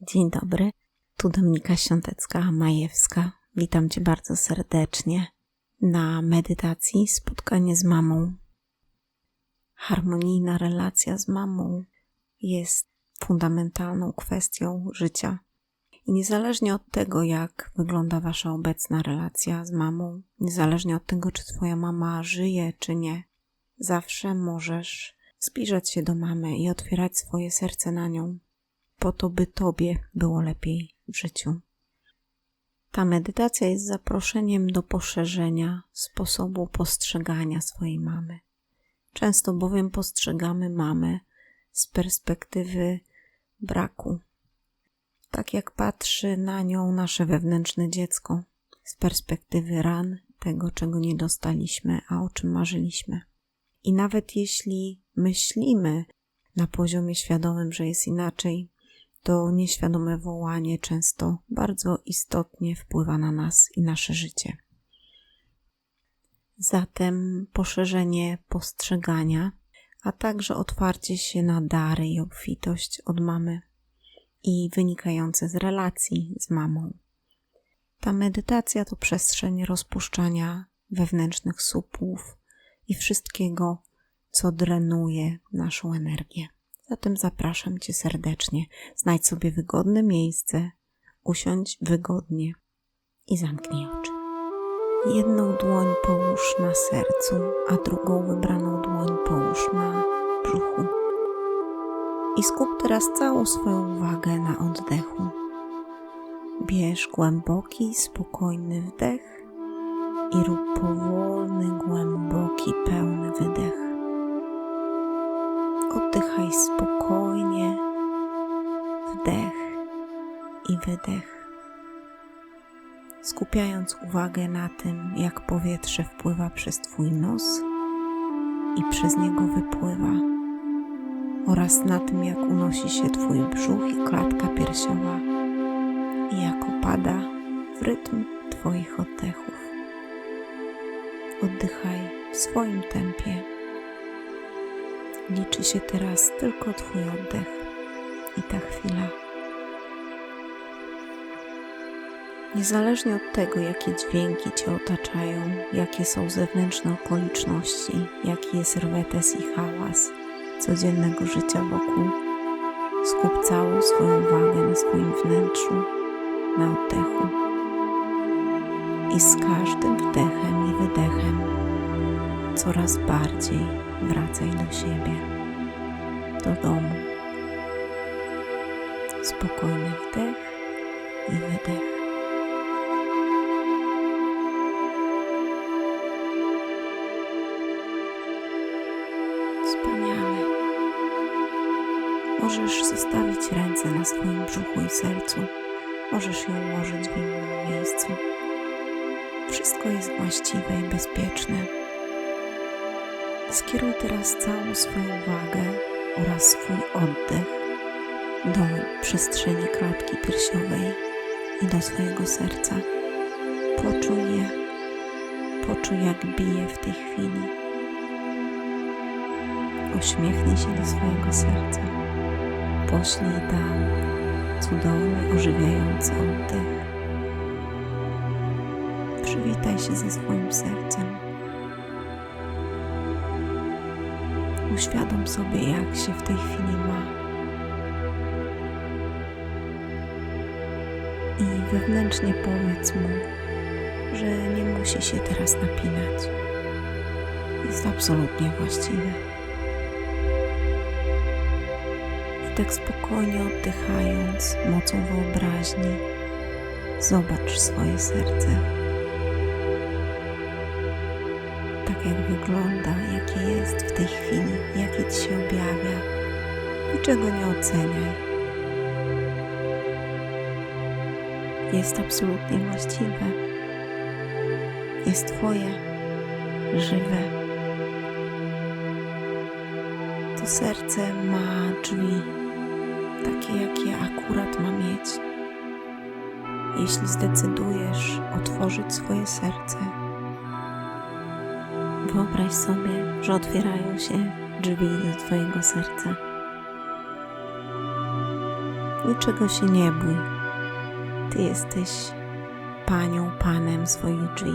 Dzień dobry, tu Dominika Świątecka-Majewska. Witam Cię bardzo serdecznie na medytacji spotkanie z mamą. Harmonijna relacja z mamą jest fundamentalną kwestią życia. I niezależnie od tego, jak wygląda Wasza obecna relacja z mamą, niezależnie od tego, czy Twoja mama żyje, czy nie, zawsze możesz zbliżać się do mamy i otwierać swoje serce na nią po to, by Tobie było lepiej w życiu. Ta medytacja jest zaproszeniem do poszerzenia sposobu postrzegania swojej mamy. Często bowiem postrzegamy mamę z perspektywy braku, tak jak patrzy na nią nasze wewnętrzne dziecko, z perspektywy ran, tego, czego nie dostaliśmy, a o czym marzyliśmy. I nawet jeśli myślimy na poziomie świadomym, że jest inaczej, to nieświadome wołanie często bardzo istotnie wpływa na nas i nasze życie. Zatem poszerzenie postrzegania, a także otwarcie się na dary i obfitość od mamy i wynikające z relacji z mamą. Ta medytacja to przestrzeń rozpuszczania wewnętrznych supów i wszystkiego, co drenuje naszą energię. Zatem zapraszam Cię serdecznie. Znajdź sobie wygodne miejsce, usiądź wygodnie i zamknij oczy. Jedną dłoń połóż na sercu, a drugą wybraną dłoń połóż na brzuchu. I skup teraz całą swoją uwagę na oddechu. Bierz głęboki, spokojny wdech i rób powolny, głęboki, pełny wydech. Oddychaj spokojnie, wdech i wydech, skupiając uwagę na tym, jak powietrze wpływa przez Twój nos i przez niego wypływa, oraz na tym, jak unosi się Twój brzuch i klatka piersiowa i jak opada w rytm Twoich oddechów. Oddychaj w swoim tempie Liczy się teraz tylko Twój oddech i ta chwila. Niezależnie od tego, jakie dźwięki Cię otaczają, jakie są zewnętrzne okoliczności, jaki jest rwetes i hałas codziennego życia wokół, skup całą swoją uwagę na swoim wnętrzu, na oddechu. I z każdym wdechem i wydechem coraz bardziej wracaj do siebie, do domu. Spokojny wdech i wydech. Wspaniale. Możesz zostawić ręce na swoim brzuchu i sercu. Możesz ją ułożyć w innym miejscu. Wszystko jest właściwe i bezpieczne. Skieruj teraz całą swoją uwagę oraz swój oddech do przestrzeni klatki piersiowej i do swojego serca. Poczuj je, poczuj jak bije w tej chwili. Uśmiechnij się do swojego serca. Poślij tam cudowny, ożywiający oddech. Przywitaj się ze swoim sercem. Uświadom sobie, jak się w tej chwili ma. I wewnętrznie powiedz mu, że nie musi się teraz napinać. Jest absolutnie właściwy. I tak spokojnie oddychając mocą wyobraźni, zobacz swoje serce. Jak wygląda, jakie jest w tej chwili, jakie ci się objawia. Niczego nie oceniaj. Jest absolutnie właściwe. Jest Twoje, żywe. To serce ma drzwi, takie jakie akurat ma mieć. Jeśli zdecydujesz otworzyć swoje serce, Wyobraź sobie, że otwierają się drzwi do Twojego serca. Niczego się nie bój. Ty jesteś panią, panem swoich drzwi.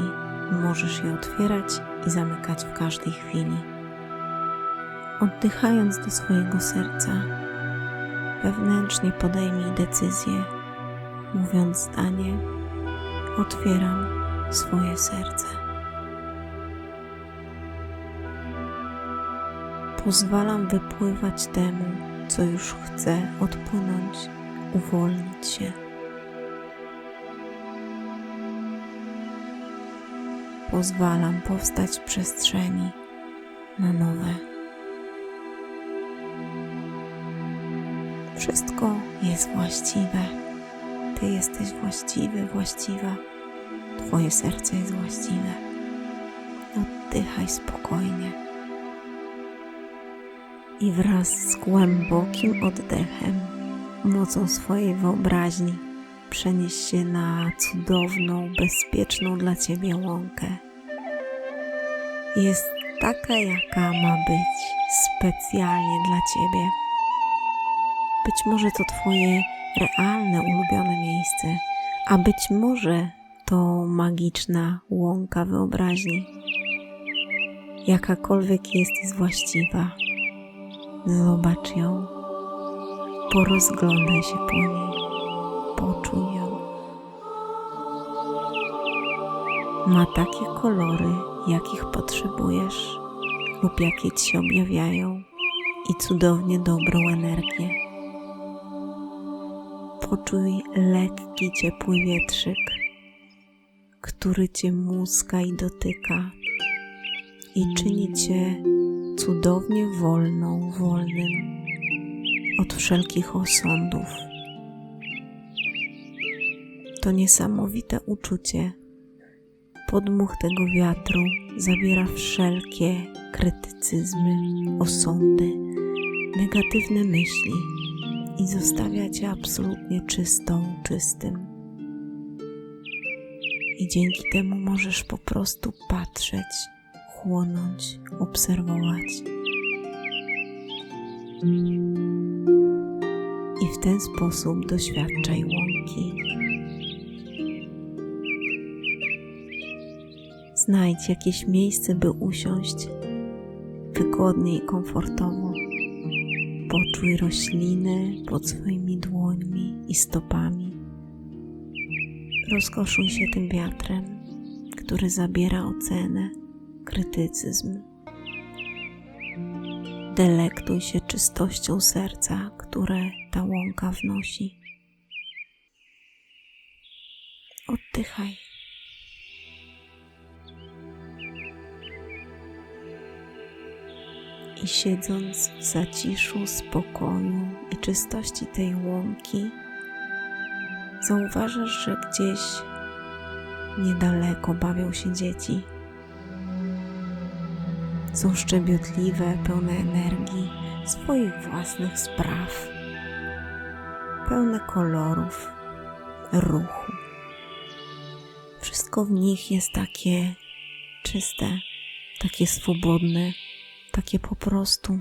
Możesz je otwierać i zamykać w każdej chwili. Oddychając do swojego serca, wewnętrznie podejmij decyzję, mówiąc zdanie: Otwieram swoje serce. Pozwalam wypływać temu, co już chce odpłynąć, uwolnić się. Pozwalam powstać przestrzeni na nowe. Wszystko jest właściwe. Ty jesteś właściwy, właściwa. Twoje serce jest właściwe. Oddychaj spokojnie. I wraz z głębokim oddechem, mocą swojej wyobraźni, przenieś się na cudowną, bezpieczną dla Ciebie łąkę. Jest taka, jaka ma być, specjalnie dla Ciebie. Być może to Twoje realne, ulubione miejsce, a być może to magiczna łąka wyobraźni. Jakakolwiek jest, jest właściwa. Zobacz ją, porozglądaj się po niej, poczuj ją. Ma takie kolory, jakich potrzebujesz lub jakie ci się objawiają i cudownie dobrą energię. Poczuj lekki, ciepły wietrzyk, który cię muska i dotyka i czyni cię cudownie wolną, wolnym od wszelkich osądów. To niesamowite uczucie. Podmuch tego wiatru zabiera wszelkie krytycyzmy, osądy, negatywne myśli i zostawia cię absolutnie czystą, czystym. I dzięki temu możesz po prostu patrzeć, chłonąć, obserwować. I w ten sposób doświadczaj łąki. Znajdź jakieś miejsce, by usiąść wygodnie i komfortowo. Poczuj rośliny pod swoimi dłońmi i stopami. Rozkoszuj się tym wiatrem, który zabiera ocenę, krytycyzm. Delektuj się czystością serca, które ta łąka wnosi. Oddychaj. I siedząc w zaciszu, spokoju i czystości tej łąki, zauważasz, że gdzieś niedaleko bawią się dzieci. Są szczebiotliwe, pełne energii, swoich własnych spraw, pełne kolorów, ruchu. Wszystko w nich jest takie czyste, takie swobodne, takie po prostu.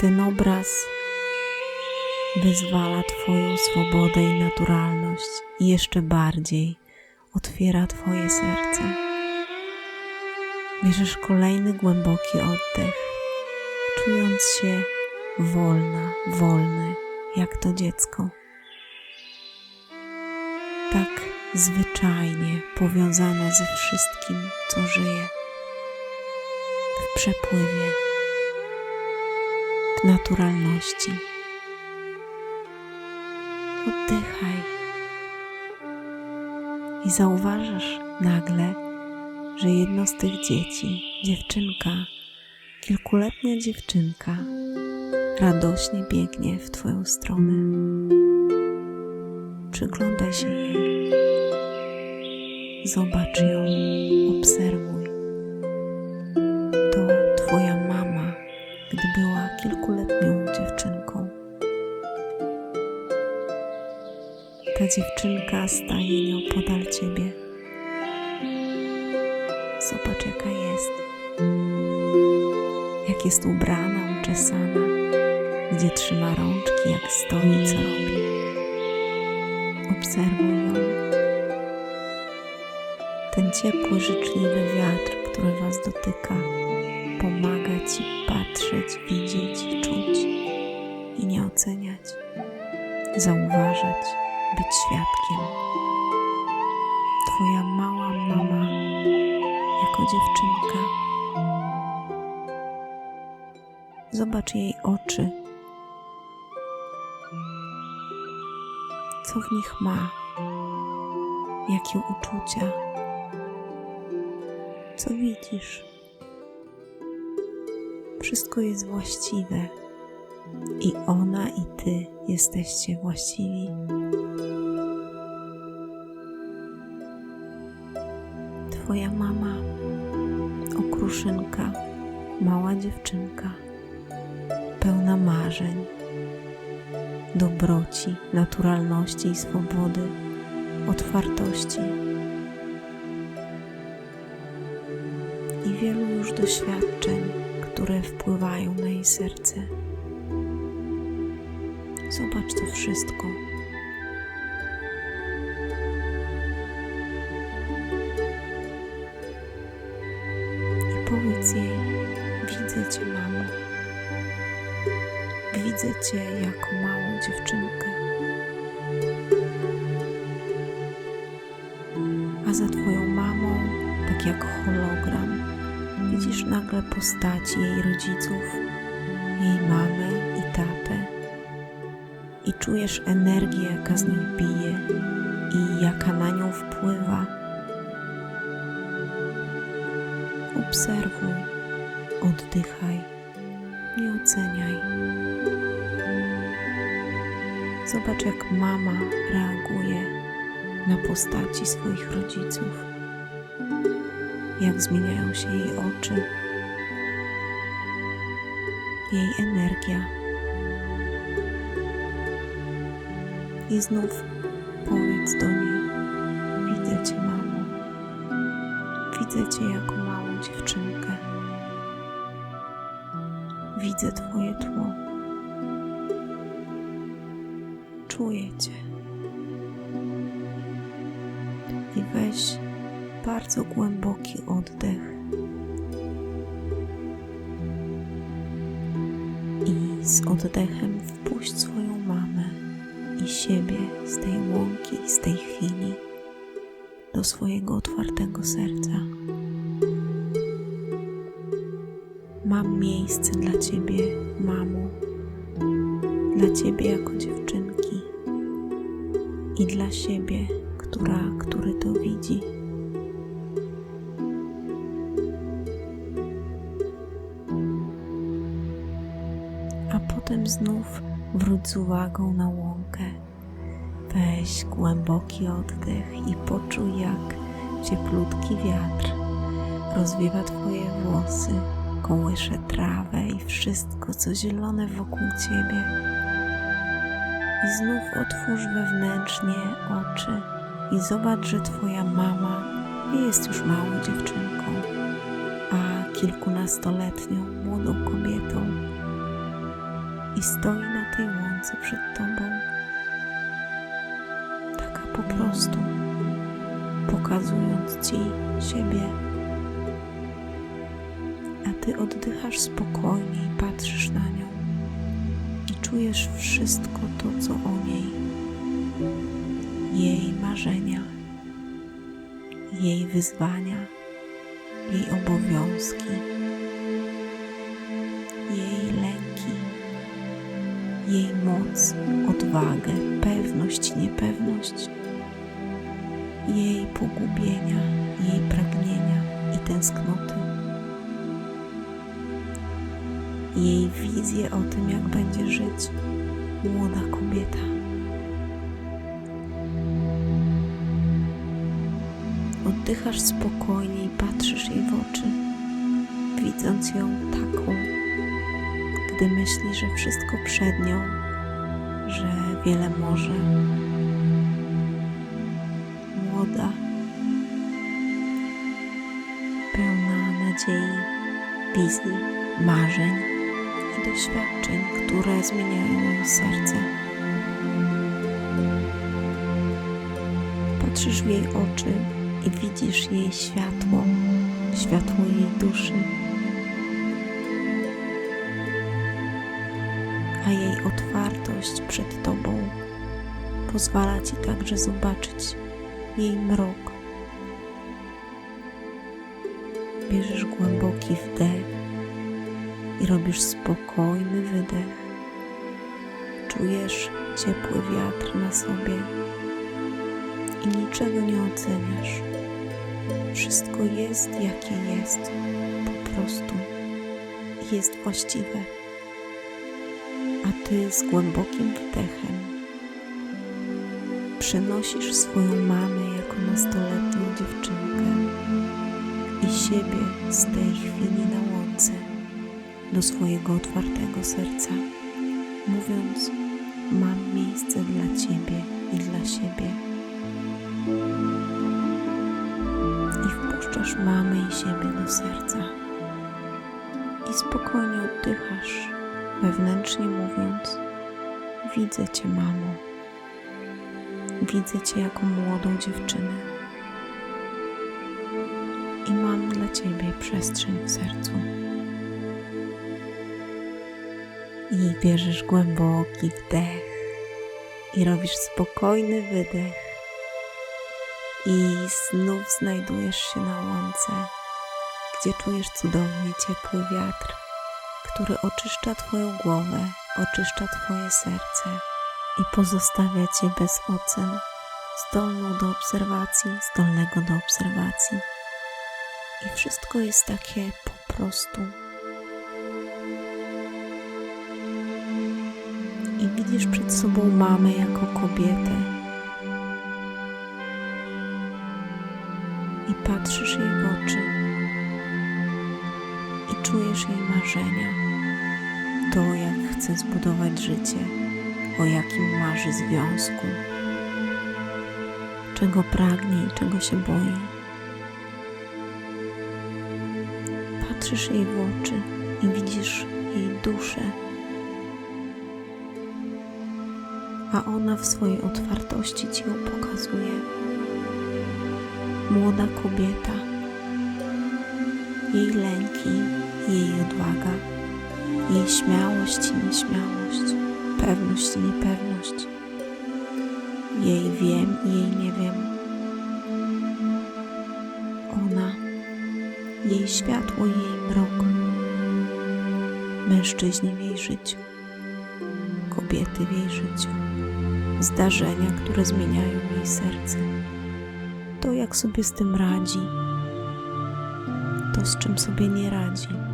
Ten obraz wyzwala Twoją swobodę i naturalność i jeszcze bardziej otwiera Twoje serce. Bierzesz kolejny głęboki oddech, czując się wolna, wolny, jak to dziecko. Tak zwyczajnie powiązane ze wszystkim, co żyje. W przepływie, w naturalności. Oddychaj i zauważasz nagle, że jedno z tych dzieci, dziewczynka, kilkuletnia dziewczynka, radośnie biegnie w Twoją stronę. Przyglądaj się jej. Zobacz ją, obserwuj. To Twoja mama, gdy była kilkuletnią dziewczynką. Ta dziewczynka staje nieopodal Ciebie. Jak jest ubrana, uczesana, gdzie trzyma rączki, jak stoi, co robi. Obserwuj ją. Ten ciepły, życzliwy wiatr, który Was dotyka, pomaga Ci patrzeć, widzieć, czuć i nie oceniać, zauważać, być świadkiem. Twoja mała mama jako dziewczynka. Zobacz jej oczy. Co w nich ma? Jakie uczucia? Co widzisz? Wszystko jest właściwe i ona i ty jesteście właściwi. Twoja mama, okruszynka, mała dziewczynka, marzeń, dobroci, naturalności i swobody, otwartości i wielu już doświadczeń, które wpływają na jej serce. Zobacz to wszystko. Widzisz nagle postaci jej rodziców, jej mamy i tatę. I czujesz energię, jaka z nich bije i jaka na nią wpływa. Obserwuj, oddychaj, nie oceniaj. Zobacz, jak mama reaguje na postaci swoich rodziców, jak zmieniają się jej oczy, jej energia. I znów powiedz do niej: Widzę cię, mamo. Widzę cię jako małą dziewczynkę. Widzę Twoje tło. Czuję Cię. I weź bardzo głęboki oddech. I z oddechem wpuść swoją mamę i siebie z tej łąki, z tej chwili do swojego otwartego serca. Mam miejsce dla Ciebie, mamo, dla Ciebie jako dziewczynki i dla siebie, która, który to widzi. Znów wróć z uwagą na łąkę. Weź głęboki oddech i poczuj, jak cieplutki wiatr rozwiewa Twoje włosy, kołysze trawę i wszystko, co zielone wokół Ciebie. I znów otwórz wewnętrznie oczy i zobacz, że Twoja mama nie jest już małą dziewczynką, a kilkunastoletnią młodą kobietą stoi na tej łące przed Tobą. Taka po prostu, pokazując Ci siebie. A Ty oddychasz spokojnie i patrzysz na nią i czujesz wszystko to, co o niej, jej marzenia, jej wyzwania, jej obowiązki, jej moc, odwagę, pewność, niepewność, jej pogubienia, jej pragnienia i tęsknoty jej wizję o tym, jak będzie żyć młoda kobieta. Oddychasz spokojnie i patrzysz jej w oczy, widząc ją taką, gdy myśli, że wszystko przed nią, że wiele może. Młoda, pełna nadziei, wizji, marzeń i doświadczeń, które zmieniają jej serce. Patrzysz w jej oczy i widzisz jej światło, światło jej duszy. A jej otwartość przed Tobą pozwala Ci także zobaczyć jej mrok. Bierzesz głęboki wdech i robisz spokojny wydech. Czujesz ciepły wiatr na sobie i niczego nie oceniasz. Wszystko jest jakie jest, po prostu jest właściwe. Ty z głębokim wdechem przenosisz swoją mamę jako nastoletnią dziewczynkę i siebie z tej chwili na łące do swojego otwartego serca, mówiąc: Mam miejsce dla Ciebie i dla siebie. I wpuszczasz mamę i siebie do serca. I spokojnie oddychasz, wewnętrznie mówiąc: Widzę Cię, mamo. Widzę Cię jako młodą dziewczynę. I mam dla Ciebie przestrzeń w sercu. I bierzesz głęboki wdech i robisz spokojny wydech. I znów znajdujesz się na łące, gdzie czujesz cudownie ciepły wiatr, który oczyszcza Twoją głowę, oczyszcza Twoje serce i pozostawia Cię bez ocen, zdolną do obserwacji, zdolnego do obserwacji. I wszystko jest takie po prostu. I widzisz przed sobą mamę jako kobietę. I patrzysz jej marzenia. To, jak chce zbudować życie o jakim marzy związku, czego pragnie i czego się boi. Patrzysz jej w oczy i widzisz jej duszę, a ona w swojej otwartości ci ją pokazuje. Młoda kobieta, jej lęki, jej odwaga, jej śmiałość i nieśmiałość pewność i niepewność, jej wiem i jej nie wiem. Ona, jej światło i jej mrok, mężczyźni w jej życiu, kobiety w jej życiu, zdarzenia, które zmieniają jej serce, to jak sobie z tym radzi, to z czym sobie nie radzi.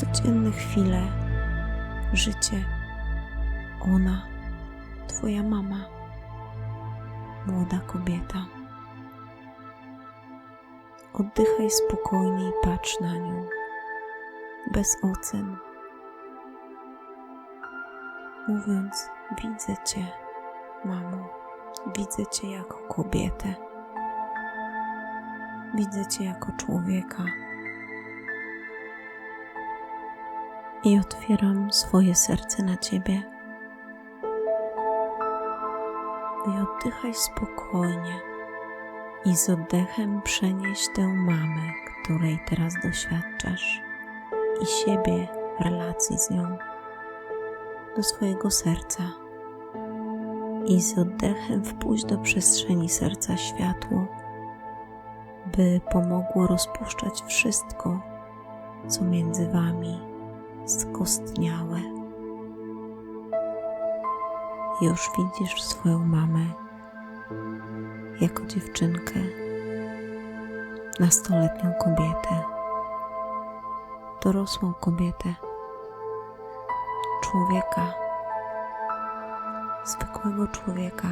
Codzienne chwile życie. Ona, Twoja mama, młoda kobieta. Oddychaj spokojnie i patrz na nią, bez ocen, mówiąc: Widzę Cię, mamo, widzę Cię jako kobietę, widzę Cię jako człowieka. I otwieram swoje serce na Ciebie. I oddychaj spokojnie i z oddechem przenieś tę mamę, której teraz doświadczasz, i siebie w relacji z nią do swojego serca. I z oddechem wpuść do przestrzeni serca światło, by pomogło rozpuszczać wszystko, co między Wami skostniałe. Już widzisz swoją mamę jako dziewczynkę, nastoletnią kobietę, dorosłą kobietę, człowieka, zwykłego człowieka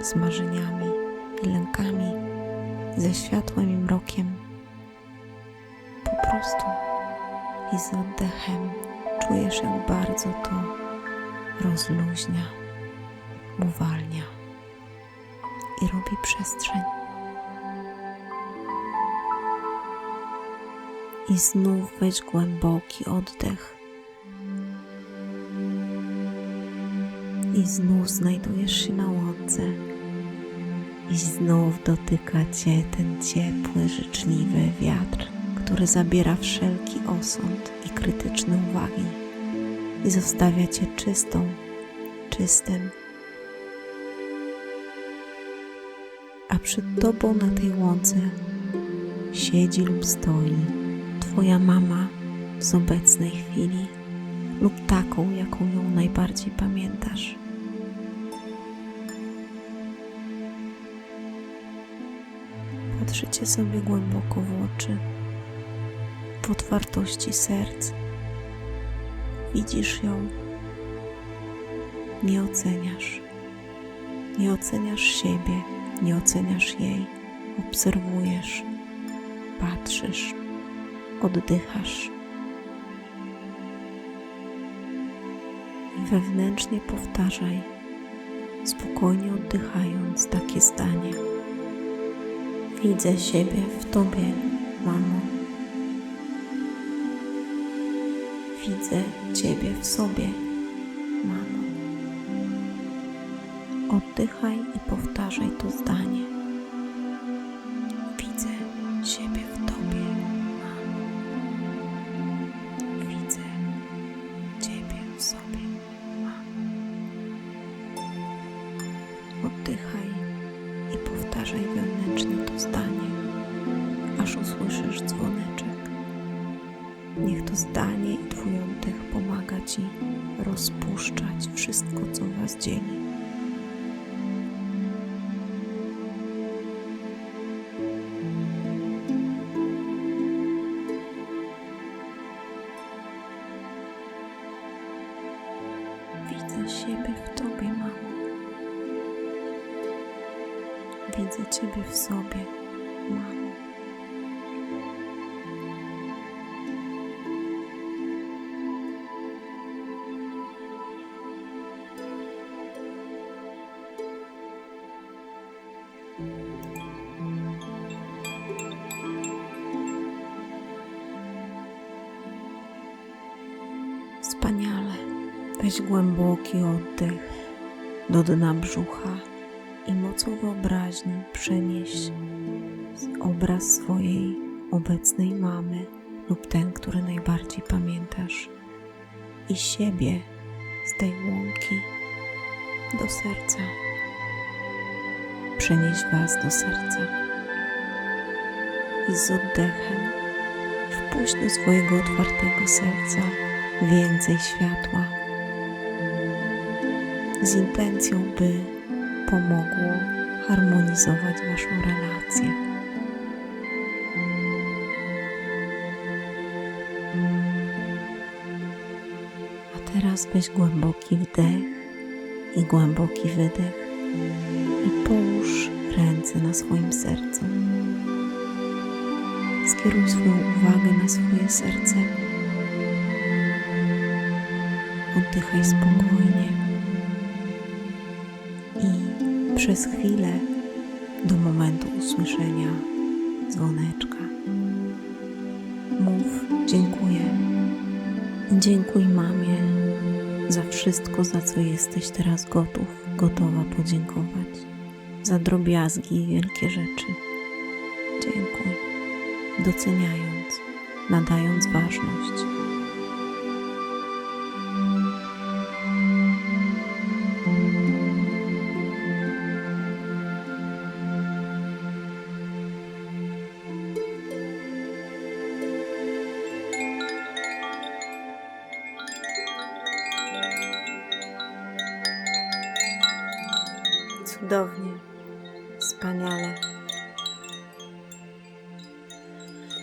z marzeniami i lękami, ze światłem i mrokiem. Po prostu i z oddechem czujesz, jak bardzo to rozluźnia, uwalnia i robi przestrzeń. I znów weź głęboki oddech. I znów znajdujesz się na łące. I znów dotyka cię ten ciepły, życzliwy wiatr, który zabiera wszelki osąd i krytyczne uwagi i zostawia cię czystą, czystym. A przed tobą na tej łące siedzi lub stoi Twoja mama z obecnej chwili lub taką, jaką ją najbardziej pamiętasz. Patrzycie sobie głęboko w oczy, otwartości serc. Widzisz ją, nie oceniasz, nie oceniasz siebie, nie oceniasz jej, obserwujesz, patrzysz, oddychasz. Wewnętrznie powtarzaj, spokojnie oddychając, takie zdanie. Widzę siebie w Tobie, mamo. Widzę Ciebie w sobie, mamo. Oddychaj i powtarzaj to zdanie. Siebie w Tobie, mamo. Widzę Ciebie w sobie, mamo. Weź głęboki oddech do dna brzucha i mocą wyobraźni przenieś obraz swojej obecnej mamy lub ten, który najbardziej pamiętasz. I siebie z tej łąki do serca. Przenieś Was do serca. I z oddechem wpuść do swojego otwartego serca więcej światła z intencją, by pomogło harmonizować Waszą relację. A teraz weź głęboki wdech i głęboki wydech i połóż ręce na swoim sercu. Skieruj swoją uwagę na swoje serce. Oddychaj spokojnie przez chwilę do momentu usłyszenia dzwoneczka mów dziękuję. Dziękuj mamie za wszystko, za co jesteś teraz gotów, gotowa podziękować. Za drobiazgi i wielkie rzeczy. Dziękuj, doceniając, nadając ważność. Cudownie, wspaniale.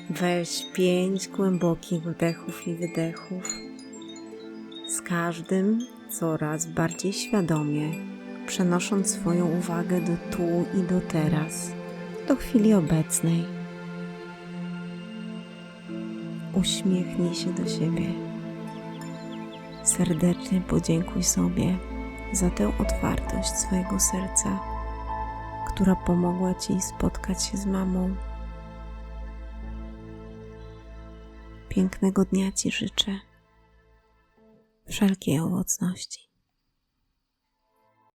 Weź pięć głębokich wdechów i wydechów. Z każdym coraz bardziej świadomie, przenosząc swoją uwagę do tu i do teraz, do chwili obecnej. Uśmiechnij się do siebie. Serdecznie podziękuj sobie za tę otwartość swojego serca, która pomogła Ci spotkać się z mamą. Pięknego dnia Ci życzę. Wszelkiej owocności.